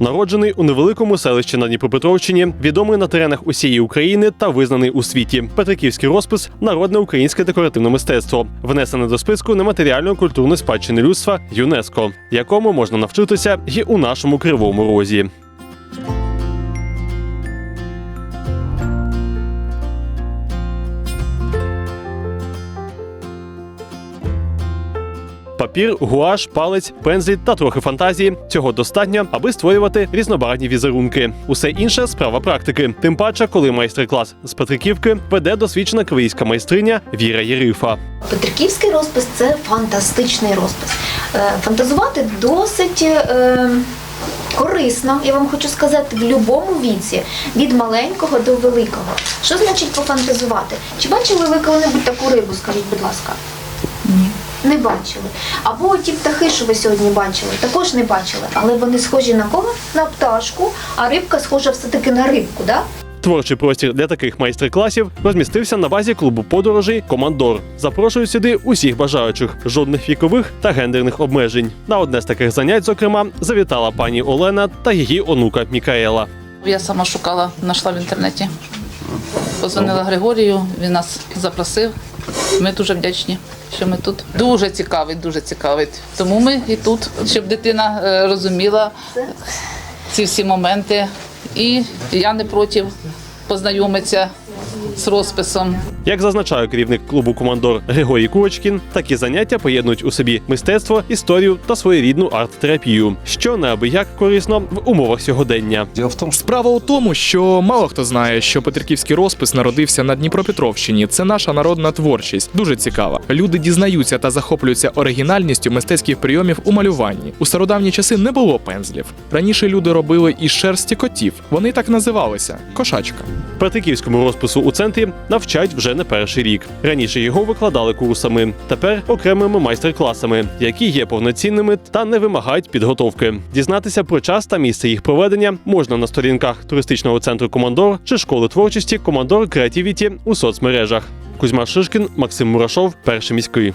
Народжений у невеликому селищі на Дніпропетровщині, відомий на теренах усієї України та визнаний у світі. Петриківський розпис народне українське декоративне мистецтво, внесене до списку нематеріальної культурної спадщини людства ЮНЕСКО, якому можна навчитися і у нашому кривому розі. Папір, гуаш, палець, пензлі та трохи фантазії цього достатньо, аби створювати різнобарвні візерунки. Усе інше справа практики. Тим паче, коли майстер-клас з Петриківки веде досвідчена київська майстриня Віра Єрифа. Петриківський розпис це фантастичний розпис. Е, Фантазувати досить е, корисно, я вам хочу сказати, в будь-якому віці, від маленького до великого. Що значить пофантазувати? Чи бачили ви коли-небудь таку рибу, скажіть, будь ласка? Не бачили. Або ті птахи, що ви сьогодні бачили, також не бачили. Але вони схожі на кого? На пташку, а рибка схожа все-таки на рибку, да? Творчий простір для таких майстер-класів розмістився на базі клубу подорожей Командор. Запрошують сюди усіх бажаючих, жодних вікових та гендерних обмежень. На одне з таких занять, зокрема, завітала пані Олена та її онука Мікаела. Я сама шукала, знайшла в інтернеті. Позвонила Григорію, він нас запросив. Ми дуже вдячні, що ми тут. Дуже цікавить, дуже цікавить. Тому ми і тут, щоб дитина е, розуміла ці всі моменти. І я не проти познайомитися з розписом. Як зазначає керівник клубу Командор Григорій Курочкін, такі заняття поєднують у собі мистецтво, історію та своєрідну арт-терапію, що неабияк корисно в умовах сьогодення. Справа у тому, що мало хто знає, що Петриківський розпис народився на Дніпропетровщині. Це наша народна творчість, дуже цікава. Люди дізнаються та захоплюються оригінальністю мистецьких прийомів у малюванні. У стародавні часи не було пензлів. Раніше люди робили із шерсті котів. Вони так називалися кошачка. Петриківському розпису у центрі навчають вже не перший рік. Раніше його викладали курсами, тепер окремими майстер-класами, які є повноцінними та не вимагають підготовки. Дізнатися про час та місце їх проведення можна на сторінках туристичного центру Командор чи школи творчості Командор Креативіті у соцмережах. Кузьма Шишкін, Максим Мурашов, перший міський.